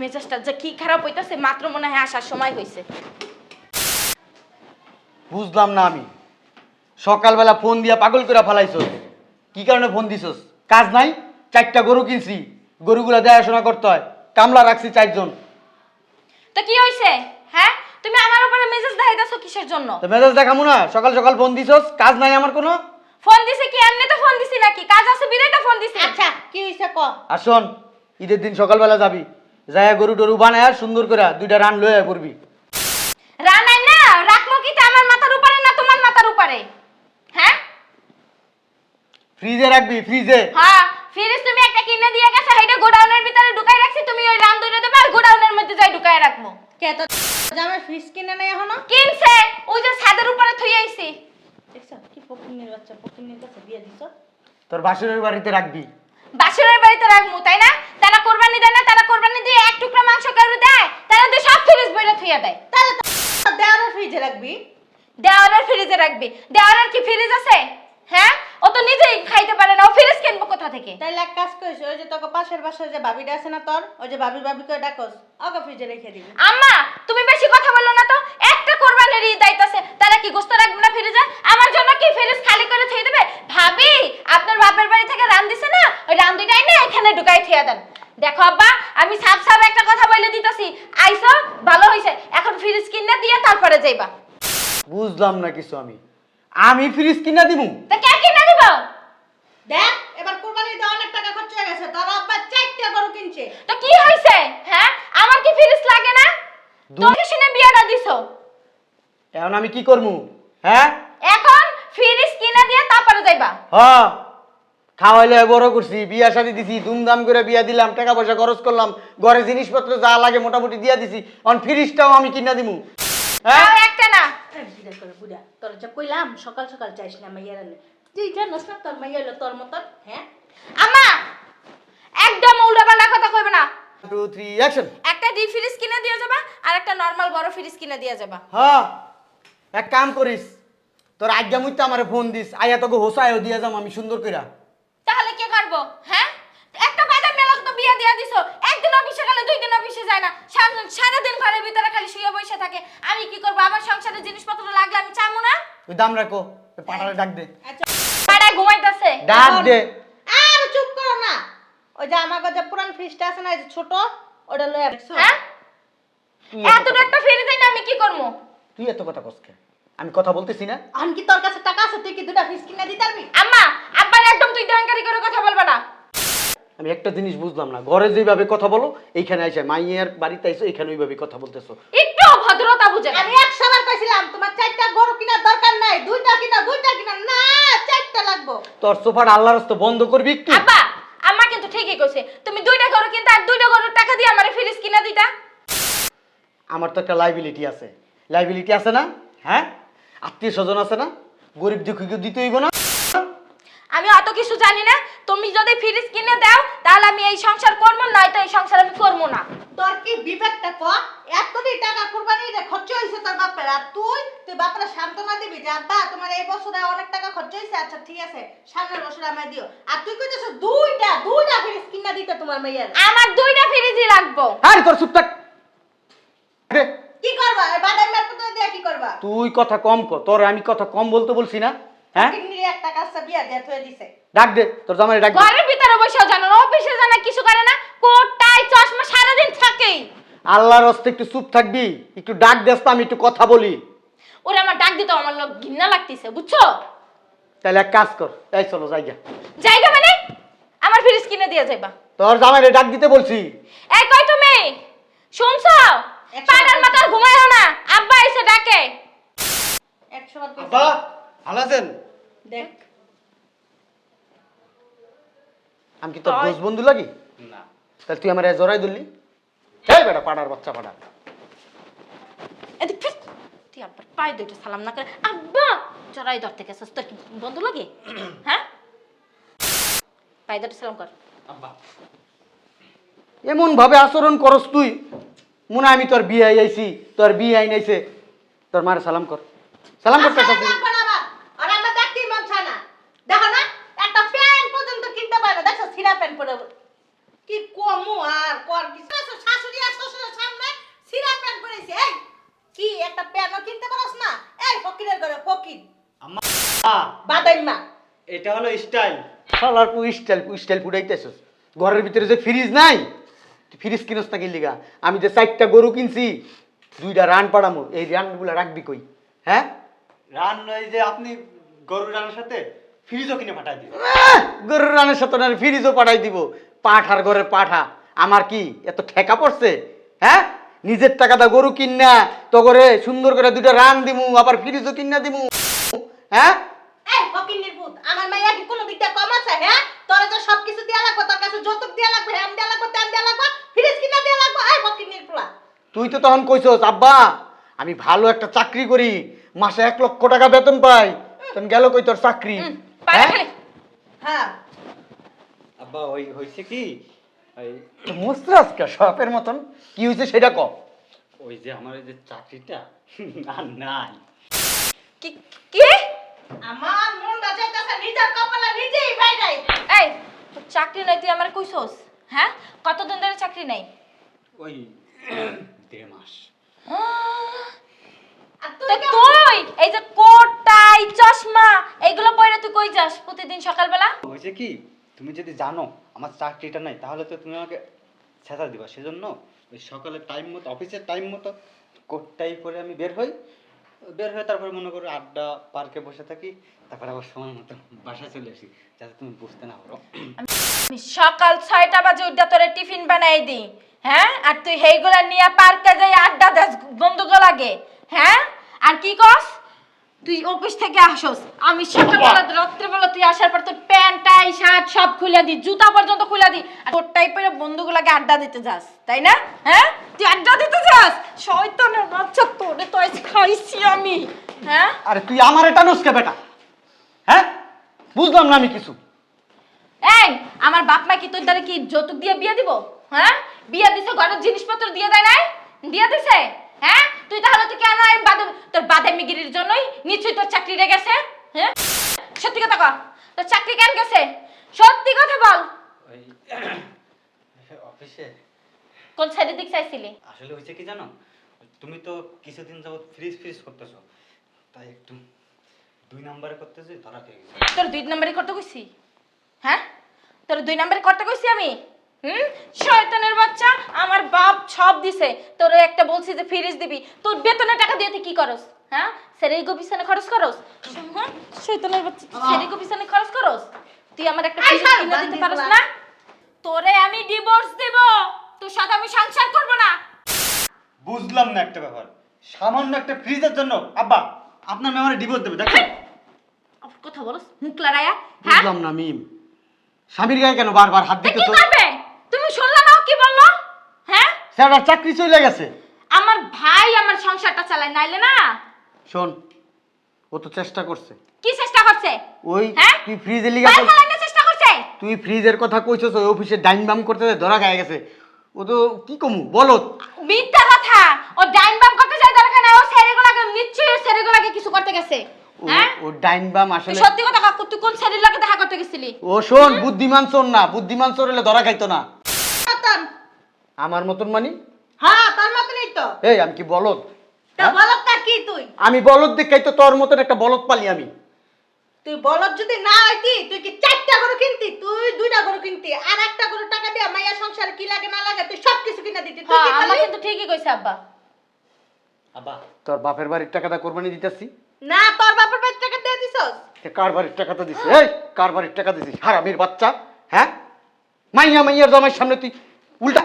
মেজাজটা যে কি খারাপ হইতাছে মাত্র মনে হয় আসার সময় হয়েছে বুঝলাম না আমি। সকালবেলা ফোন দিয়া পাগল করে ফেলাইছস। কি কারণে ফোন দিছস? কাজ নাই? চারটা গরু কিনছি। গরুগুলা দেখাশোনা করতে হয়। কামলা রাখছি চারজন। তো কি হইছে? হ্যাঁ? তুমি আমার উপরে মেজাজ দেখাইতাছো কিসের জন্য? তো মেজাজ দেখামু না। সকাল সকাল ফোন দিছস। কাজ নাই আমার কোনো? ফোন দিছে কি? এমনি তো ফোন দিছি নাকি? কাজ আছে বিদায় তো ফোন দিছি। আচ্ছা কি হইছে ক? আর শোন ঈদের দিন সকালবেলা যাবি। যাইয়া গরু টরু বানায় সুন্দর করে দুইটা রান লয়ে পড়বি। রানাই না রাখমো কি তা আমার মাথার উপরে না তোমার মাথার উপরে? হ্যাঁ? ফ্রিজে রাখবি ফ্রিজে। হ্যাঁ ফ্রিজ তুমি একটা কিনে দিয়ে গেছে সেইটা গোডাউনের ভিতরে ঢুকাই রাখছি তুমি ওই রান দইরে দেবে আর গোডাউনের মধ্যে যাই ঢুকাই রাখব। কে তো জামাই ফ্রিজ কিনে নাই এখনও? কিনছে ওই যে ছাদের উপরে থুই আইছি। দেখছ কি পকিনের বাচ্চা পকিনের কাছে দিয়ে দিছো? তোর বাসুরের বাড়িতে রাখবি। বাসুরের বাড়িতে রাখমু তাই না? তারা কোরবানি দেয় না তারা কোরবানি দিয়ে এক টুকরা মাংস কারু দেয় তারা তো সব ফ্রিজ বইরা থুইয়া দেয়। তাহলে তো দেওয়ার ফ্রিজে রাখবি? দেওয়ারের ফ্রিজে রাখবি। দেওয়ারের কি ফ্রিজ আছে? হ্যাঁ? ও তো নিজেই খাইতে পারে না। ও ফ্রিজ কিনবো কোথা থেকে? তাইলে এক কাজ করিস ওই যে তোকে পাশের বাসায় যে ভাবিটা আছে না তোর ওই যে ভাবি ভাবি করে ডাকস ওকে ফ্রিজে রেখে দিবি। আম্মা তুমি বেশি কথা বলো না তো? একটা কোরবানির ঈদ আইতাছে তারা কি গোস্ত রাখবে না ফ্রিজে আমার জন্য কি ফ্রিজ খালি করে থুই দেবে? ভাবি আপনার বাপের বাড়ি থেকে রান দিছে না? ওই রান দুইটাই না এখানে ঢুকাই থুইয়া দেন। দেখো আব্বা আমি সাফ সাফ একটা কথা বলে দিতেছি। আইসো ভালো হইছে। এখন ফ্রিজ কিনে দিয়ে তারপরে যাইবা। বুঝলাম না কিছু আমি। আমি ফ্রিজ কিনা দিমু। তা কে কিনে দিব? দেখ এবার কোরবানিতে অনেক টাকা খরচ হয়ে গেছে তোর আব্বা চারটা গরু কিনছে। তো কি হইছে হ্যাঁ? আমার কি ফ্রিজ লাগে না? তুমি শুনে বিয়াটা দিছো? এখন আমি কি করমু? হ্যাঁ? এখন ফ্রিজ কিনে দিয়ে তারপরে যাইবা। হ। খাওয়াইলে বড় করছি বিয়া শাদি দিছি ধুমধাম করে বিয়া দিলাম টাকা পয়সা খরচ করলাম ঘরে জিনিসপত্র যা লাগে মোটামুটি দিয়া দিছি অন ফ্রিজটাও আমি কিনা দিমু। হ্যাঁ? একটা না বুড়া করে বুড়া তোর যা কইলাম সকাল সকাল চাইস না মাইয়ার তুই জানোস না তোর মাইয়া হলো তোর মতন হ্যাঁ? আম্মা! একদম উল্টাপাল্টা কথা কইবে না। টু থ্রি অ্যাকশন একটা ডিপ ফ্রিজ কিনে দিয়ে যাবা আর একটা নরমাল বড় ফ্রিজ কিনে দিয়ে যাবা। হ্যাঁ এক কাম করিস তোর আজ্ঞা মুইতে আমারে ফোন দিস আয়া তোকে হোসায়ও দিয়া যাম আমি সুন্দর কইরা। তাহলে কি করব হ্যাঁ একটা বাজার মেলা তো বিয়া দিয়া দিছো একদিন অফিসে গেলে দুই দিন অফিসে যায় না। সারা- সারাদিন ঘরের ভিতরে খালি শুয়ে বসে থাকে। আমি কি করব? আমার সংসারে জিনিসপত্র লাগলে আমি চামু না? ওই দাম রাখো। পাটারে ডাক দে। আচ্ছা। পাড়ায় ঘুমাইতেছে। ডাক দে। আর চুপ করো না। ওই যে আমার যে পুরান ফ্রিজটা আছে না এই যে ছোট ওটা লয়ে দেখছ হ্যাঁ? তুই এত এতটা একটা ফ্রিজ না আমি কি করব? তুই এত কথা কসকে আমি কথা বলতেছি না। আমি কি তোর কাছে টাকা আছে তুই কি দুটা ফ্রিজ কিনে দিতে পারবি? আম্মা আব্বার একদম তুই দহংকারি করে কথা বলবা না। আমি একটা জিনিস বুঝলাম না। ঘরে যেভাবে কথা বলো এইখানে আইসে মাইয়ের বাড়িতে আইসো এইখানে ওইভাবে কথা বলতেছো। একটু ভদ্রতা বুঝে আমি একশো বার কইছিলাম তোমার চারটা গরু কিনার দরকার নাই দুইটা কিনা দুইটা কিনা না চারটা লাগবো। তোর সোফার আল্লাহর রাস্তা বন্ধ করবি একটু? আব্বা আম্মা কিন্তু ঠিকই কইছে তুমি দুইটা গরু কিনতে আর দুইটা গরুর টাকা দিয়ে আমারে ফ্রিজ কিনা দিতা। আমার তো একটা লাইবিলিটি আছে। লাইবিলিটি আছে না? হ্যাঁ? আত্মীয় স্বজন আছে না? গরিব দুঃখীকে দিতে হইব না? আমি অত কিছু জানি না। তুমি যদি ফ্রিজ কিনে দাও তাহলে আমি এই সংসার করব নয়তো এই সংসার আমি করব না। তোর কি বিবেকটা ক এতদিন টাকা কুরবানি রে খরচ হয়েছে তোর বাপের আর তুই তুই বাপের সান্ত্বনা দিবি যে আব্বা তোমার এই বছরে অনেক টাকা খরচ হয়েছে আচ্ছা ঠিক আছে সামনের বছর আমায় দিও। আর তুই কইতেছ দুইটা দুইটা ফ্রিজ কিনা দিতে তোমার মেয়ের আমার দুইটা ফ্রিজই লাগবো। আরে তোর চুপ থাক। কি করবা? বাদাম মেট তো দিয়ে কি করবা? তুই কথা কম কর। তোর আমি কথা কম বলতে বলছি না। হ্যাঁ? একটা কাজটা বিয়া দিয়ে থয়ে দিছে। ডাক দে তোর জামাই ডাক ঘরের ভিতরে বসেও জানো অফিসে জানা কিছু করে না কোট টাই চশমা সারাদিন থাকেই। আল্লাহর হস্তে একটু চুপ থাকবি একটু ডাক দেস তো আমি একটু কথা বলি। ওরে আমার ডাক দিতে আমার লোক ঘৃণা লাগতেছে বুঝছ? তাহলে এক কাজ কর তাই চলো জায়গা জায়গা মানে? আমার ফ্রিজ কিনে দিয়ে যাইবা। তোর জামাইরে ডাক দিতে বলছি। এই কই তুমি? শুনছো? পাড়ার বার মাথা না আব্বা এসে ডাকে। একশো বার আব্বা! ভালো আছেন দেখ। আমি কি তোর দোষ বন্ধু লাগি? না। তাহলে তুই আমার জড়াই এই বেটা পাড়ার বাচ্চা পাড়া এদিক ফির। তুই আব্বার পায়ে দুইটা সালাম না করে আব্বা! চড়াই ধরতে গেছিস তোর কি বন্ধু লাগে? হ্যাঁ? পায়ে সালাম কর। আব্বা। এমন ভাবে আচরণ করস তুই। মনে হয় আমি তোর বিয়ে আইছি তোর বিয়ে আইন আইছে। তোর মার সালাম কর। সালাম করতে ছিঁড়া প্যান্ট পরে কি কম আর কর কি আচ্ছা, শাশুড়ি আর শ্বশুরের সামনে ছিঁড়া প্যান্ট পরেছে এই! কি একটা প্যান্টও কিনতে পারস না? এই ফকিরের ঘরে ফকির। বাদাইমা এটা হলো স্টাইল। সালার পু স্টাইল পু স্টাইল পুরাইতেছস ঘরের ভিতরে যে ফ্রিজ নাই ফ্রিজ কিনস না কিনলিগা? আমি যে চারটা গরু কিনছি দুইটা রান পাড়ামো এই রানগুলো রাখবি কই? হ্যাঁ? রান এই যে আপনি গরু রানের সাথে ফ্রিজও কিনে পাঠাই আহ! গরুর রানের সাথে ফ্রিজও পাঠাই দিব। পাঠার ঘরে পাঠা আমার কি এত ঠেকা পড়ছে? হ্যাঁ? নিজের টাকাটা গরু কিনা তো করে সুন্দর করে দুইটা রান দিমু আবার ফ্রিজও কিনা দিমু। হ্যাঁ? আমার মাইয়া কি কোনো দিকটা কম আছে হ্যাঁ? তোরা তো সব কিছু দেয়া লাগবে তোর কাছে যৌতুক দেয়া লাগবে হ্যাম দেয়া লাগবে তেম দেয়া লাগবে ফ্রিজ কিনা দেয়া লাগবে পুলা তুই তো তখন কইছস আব্বা আমি ভালো একটা চাকরি করি মাসে এক লক্ষ টাকা বেতন পাই। তখন গেল কই তোর চাকরি? হ্যাঁ? হ্যাঁ। আব্বা ওই হয়েছে কি? ওই তো সাপের মতন? কি হয়েছে সেটা ক? ওই যে আমার যে চাকরিটা? আর নাই। কি কি? আমার মনটা যাইতাছে নিজের কপালে নিজেই বাইরাই এই চাকরি নাই তুই আমার কইছস? হ্যাঁ? কতদিন ধরে চাকরি নাই? ওই দেড় মাস। তুই এই যে কোট টাই চশমা এইগুলো পরে তুই কই যাস প্রতিদিন সকালবেলা? হয়েছে কি তুমি যদি জানো আমার চাকরিটা নাই তাহলে তো তুমি আমাকে ছেঁচা দিবা। সেজন্য ওই সকালে টাইম মতো অফিসের টাইম মতো কোটটাই পরে আমি বের হই। বের হয়ে তারপরে মনে করো আড্ডা পার্কে বসে থাকি তারপরে আবার সময় মতো বাসায় চলে আসি যাতে তুমি বুঝতে না পারো। আমি সকাল ছয়টা বাজে উঠা তোরে টিফিন বানাই দিই হ্যাঁ? আর তুই সেইগুলা নিয়ে পার্কে যাই আড্ডা দাস বন্ধুকে লাগে। হ্যাঁ? আর কি কস? তুই অফিস থেকে আসস। আমি সকালবেলা রাত্রেবেলা তুই আসার পর তোর প্যান্ট টাই শার্ট সব খুলে দি জুতা পর্যন্ত খুলে দি। আর তোর টাইপের বন্ধুগুলাকে আড্ডা দিতে যাস তাই না? হ্যাঁ? তুই আড্ডা দিতে যাস? শয়তানের বাচ্চা তোরে তো আজ খাইছি আমি। হ্যাঁ? আরে তুই আমার এটা নস্কে বেটা? হ্যাঁ? বুঝলাম না আমি কিছু। এই আমার বাপ মা কি তোর দ্বারা কি যৌতুক দিয়ে বিয়ে দিব? হ্যাঁ? বিয়ে দিছে ঘরের জিনিসপত্র দিয়ে দেয় নাই? দিয়ে দিছে? হ্যাঁ? তুই তাহলে তুই কেন এই বাদে তোর বাদে মিগিরির জন্যই নিশ্চয়ই তোর চাকরি গেছে? হ্যাঁ? সত্যি কথা কর তোর চাকরি কেন গেছে? সত্যি কথা বল। অফিসে। কোন সাইডের দিক চাইছিলি? আসলে হয়েছে কি জানো? তুমি তো কিছুদিন যাবত ফ্রিজ ফ্রিজ করতেছো। তাই একটু দুই নাম্বারে করতেছি ধরা খেয়ে গেছে। তোর দুই নম্বরে করতে কইছি? হ্যাঁ? তোর দুই নম্বরে করতে কইছি আমি? হুম? শয়তানের বাচ্চা আমার বাপ সব দিছে। তোর একটা বলছি যে ফ্রিজ দিবি। তোর বেতনের টাকা দিয়ে তুই কি করস? হ্যাঁ? সেরেগো পিছনে খরচ করস? হ্যাঁ শয়তানের বাচ্চা তুই সেরেগো পিছনে খরচ করস? তুই আমার একটা ফ্রিজ কিনে দিতে পারস না? তোরে আমি ডিভোর্স দেব। তোর সাথে আমি সংসার করব না। বুঝলাম না একটা ব্যাপার। সামান্য একটা ফ্রিজের জন্য আব্বা আপনার মেমারে ডিভোর্স দেবে আবার কথা বলস মুখ লড়াইয়া হ্যাঁ? বুঝলাম না মিম। স্বামীর গায়ে কেন বারবার হাত তা কি করবে তুমি শুনলে না ও কি বলল হ্যাঁ স্যার চাকরি চলে গেছে। আমার ভাই আমার সংসারটা চালায় নাইলে না? শোন ও তো চেষ্টা করছে। কি চেষ্টা করছে? ওই হ্যাঁ? তুই ফ্রিজের লিগা ভাই চালানোর চেষ্টা করছে? তুই ফ্রিজের কথা কইছস ওই অফিসে ডাইন বাম করতে ধরা খায় গেছে। ও তো কি কমু বলো। মিথ্যা কথা। ও ডাইন বাম করতে যায় দরকার নাই ও সেরেগুলাকে নিশ্চয়ই সেরেগুলাকে কিছু করতে গেছে। ও হ্যাঁ? ও ডাইন বাম আসলে সত্যি কথা কাকু তুই কোন সেরের লাগে দেখা করতে গেছিলি? ও শোন বুদ্ধিমান চোর না বুদ্ধিমান চোর হলে ধরা খাইতো না। আমার মতন মানি? হ্যাঁ তোর মতনই তো। এই আমি কি বলদ? তা হ্যাঁ? কি তুই? আমি বলদ দেখাই তো তোর মতন একটা বলদ পালি আমি। তুই বলদ যদি না হইতি তুই কি চারটা গরু কিনতি? তুই দুইটা গরু কিনতি আর একটা গরু টাকা দিয়ে মাইয়া সংসারে কি লাগে না লাগে তুই সব কিছু কিনে দিতি। তুই হ্যাঁ কি আমার কিন্তু ঠিকই কইছে আব্বা। আব্বা তোর বাপের বাড়ির টাকাটা কোরবানি দিতেছি? না তোর বাপের বাড়ি টাকা দিয়ে দিছস? কার বাড়ির টাকা তো দিছি? এই কার বাড়ির টাকা দিছি হারামির বাচ্চা হ্যাঁ? মাইয়া মাইয়ার জামাইয়ের সামনে তুই উল্টা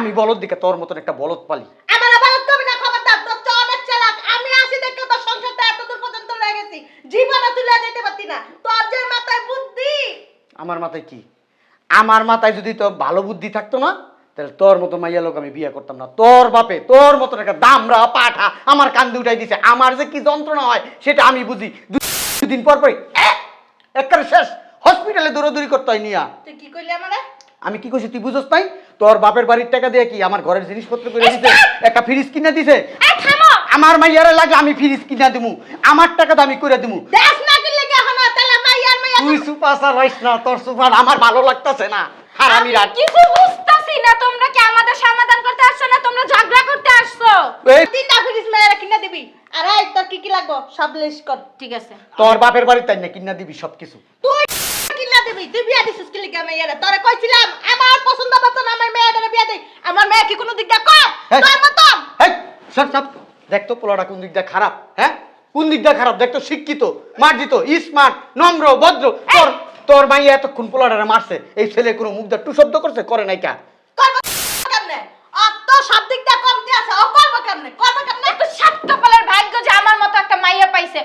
আমি বলদ দিকে তোর মতন একটা বলদ পালি। আমার আবার কবি না খবরদার তোর তো অনেক চালাক। আমি আসি দেখে তোর সংসারটা এত দূর পর্যন্ত লয়ে গেছি। জীবনে তুলে যেতে পারতি না। তোর যে মাথায় বুদ্ধি। আমার মাথায় কি? আমার মাথায় যদি তোর ভালো বুদ্ধি থাকতো না তাহলে তোর মতো মাইয়া লোক আমি বিয়ে করতাম না। তোর বাপে তোর মতো একটা দামরা পাঠা আমার কান্দে উঠাই দিছে। আমার যে কি যন্ত্রণা হয় সেটা আমি বুঝি। দুদিন পর পরে একবারে শেষ। হসপিটালে দৌড়াদৌড়ি করতে হয় নিয়া। তুই কি কইলি আমারে? আমি কি কইছি তুই বুঝছ নাই? তোর বাপের বাড়ির টাকা দিয়ে কি আমার ঘরের জিনিসপত্র করে দিছে? একটা ফ্রিজ কিনে দিছে? এই থামো! আমার মাইয়ারে লাগে আমি ফ্রিজ কিনা দিমু। আমার টাকা আমি করে দিমু। দেখ না কি লেগে এখন তাহলে মাইয়ার মাইয়া তুই সুপার রাইস না তোর সুপার আমার ভালো লাগতাছে না। রাত কিছু বুঝতাছি না তোমরা কি আমাদের সমাধান করতে আসছো না তোমরা ঝগড়া করতে আসছো? এই তিনটা ফ্রিজ মাইয়ারা কিনে দিবি। আর তোর কি কি লাগবে? সব লিস্ট কর। ঠিক আছে। তোর বাপের বাড়ি তাই না কিনা দিবি সবকিছু। তুই তুই বিয়া দিছিস কি লিগা মেয়েরা? তোরে কইছিলাম আমার পছন্দ মতন আমার মেয়েটারে বিয়া দেই। আমার মেয়ে কি কোনো দিক দিয়ে কম? তোর মতন। এই সব সব দেখ তো পোলাটা কোন দিকটা খারাপ হ্যাঁ? কোন দিকটা খারাপ? দেখ তো শিক্ষিত মার্জিত স্মার্ট নম্র ভদ্র। তোর তোর মাইয়া এতক্ষণ পোলাটারে মারছে এই ছেলে কোনো মুখ দিয়ে টু শব্দ করছে করে নাই কা? দিক একটু ভাগ্য যে আমার মতো একটা মাইয়া পাইছে।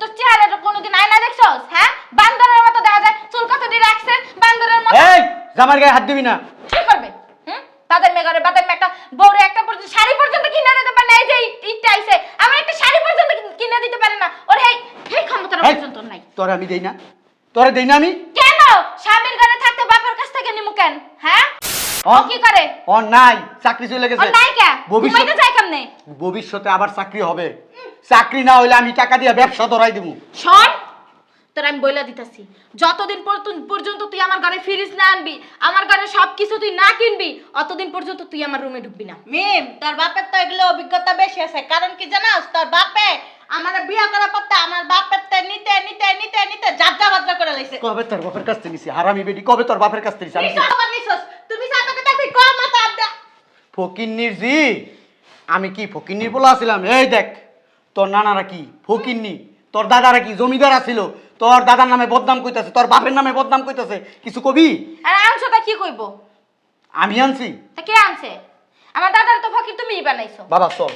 তোর চেহারাটা কোনোদিন আয়না দেখছস হ্যাঁ? বান্দরের মতো দেখা যায় চুল কত দিয়ে রাখছে বান্দরের মতো। এই জামার গায়ে হাত দিবি না। কি করবে? হুম? বাদাম মেঘরে বাদাম একটা বউরে একটা পর্যন্ত শাড়ি পর্যন্ত কিনে দিতে পারে না এই যে ইটটা আইছে। আমার একটা শাড়ি পর্যন্ত কিনে দিতে পারে না। ওর এই এই ক্ষমতা পর্যন্ত নাই। তোর আমি দেই না। তোরে দেই না আমি কেন স্বামীর ঘরে থাকতে বাপের কাছ থেকে নিমু কেন হ্যাঁ ও কি করে? ও নাই চাকরি চলে ও গেছে নাই কে? যায় কেমনে? ভবিষ্যতে আবার চাকরি হবে। চাকরি না হইলে আমি টাকা দিয়ে ব্যবসা ধরাই দিব শোন তোর আমি বইলা দিতেছি। যতদিন পর্যন্ত- পর্যন্ত তুই আমার ঘরে ফ্রিজ না আনবি আমার ঘরে সব কিছু তুই না কিনবি অতদিন পর্যন্ত তুই আমার রুমে ঢুকবি না। মিম তোর বাপের তো এগুলো অভিজ্ঞতা বেশি আছে। কারণ কি জানাস? তোর বাপে আমার বিয়া করার পর আমার বাপের তে নিতে নিতে নিতে নিতে যাত্রা বাত্রা করে লাইছে। কবে তোর বাপের কাছ থেকে নিছি? হারামি বেডি কবে তোর বাপের কাছ থেকে নিছি? তুমি সাথে দেখবি কম মাথা আড্ডা ফকিন্নির জি আমি কি ফকিন্নির বলা ছিলাম? এই দেখ তোর নানারা কি? ফকিন্নি তোর দাদারা কি? জমিদার ছিল? তোর দাদার নামে বদনাম কইতাছে তোর বাপের নামে বদনাম কইতাছে। কিছু কবি? আর আংশটা কি কইব? আমি আনছি। তা কে আনছে? আমার দাদার তো ফকির তুমিই বানাইছো। বাবা চল।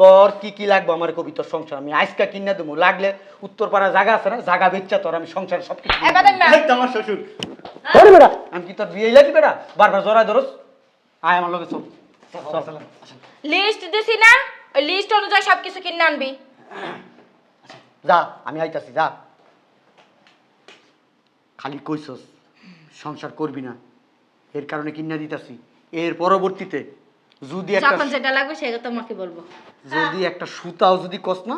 তোর কি কি লাগবে আমার কবি তোর সংসার? আমি আজকা কিনা দেবো। লাগলে উত্তরপাড়া জায়গা আছে না? জায়গা বেচ্চা তোর আমি সংসার সব কিছু আমার শ্বশুর। ধরে বেড়া আমি কি তোর বিয়ে লাগি বেড়া বারবার জড়ায় ধরস। আয় আমার লগে লিস্ট দিছি না? ওই লিস্ট অনুযায়ী সব কিছু কিনে আনবি। যা আমি আইতাছি যা। খালি কইছস সংসার করবি না। এর কারণে কিনা দিতাছি। এর পরবর্তীতে যদি একটা যখন যেটা লাগবে সেটা তোমাকে বলব। যদি একটা সুতাও যদি কস না?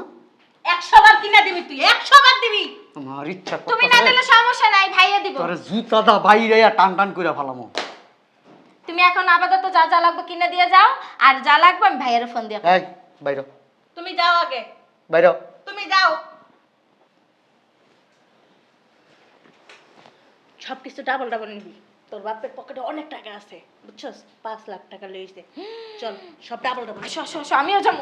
একশো বার কিনা দিবি তুই একশো বার দিবি। আমার ইচ্ছা তুমি না দিলে সমস্যা নাই ভাইয়া দিব। তোর জুতা দা বাইরে টান টান ফেলামো। তুমি এখন আপাতত যা যা লাগবে কিনে দিয়ে যাও আর যা লাগবে আমি ভাইয়ের ফোন দিয়ে এই বাইর তুমি যাও আগে। বাইর তুমি যাও। সব কিছু ডাবল ডাবল নিবি। তোর বাপের পকেটে অনেক টাকা আছে, বুঝছস? পাঁচ লাখ টাকা লইছে। চল, সব ডাবল ডাবল আমিও যাব।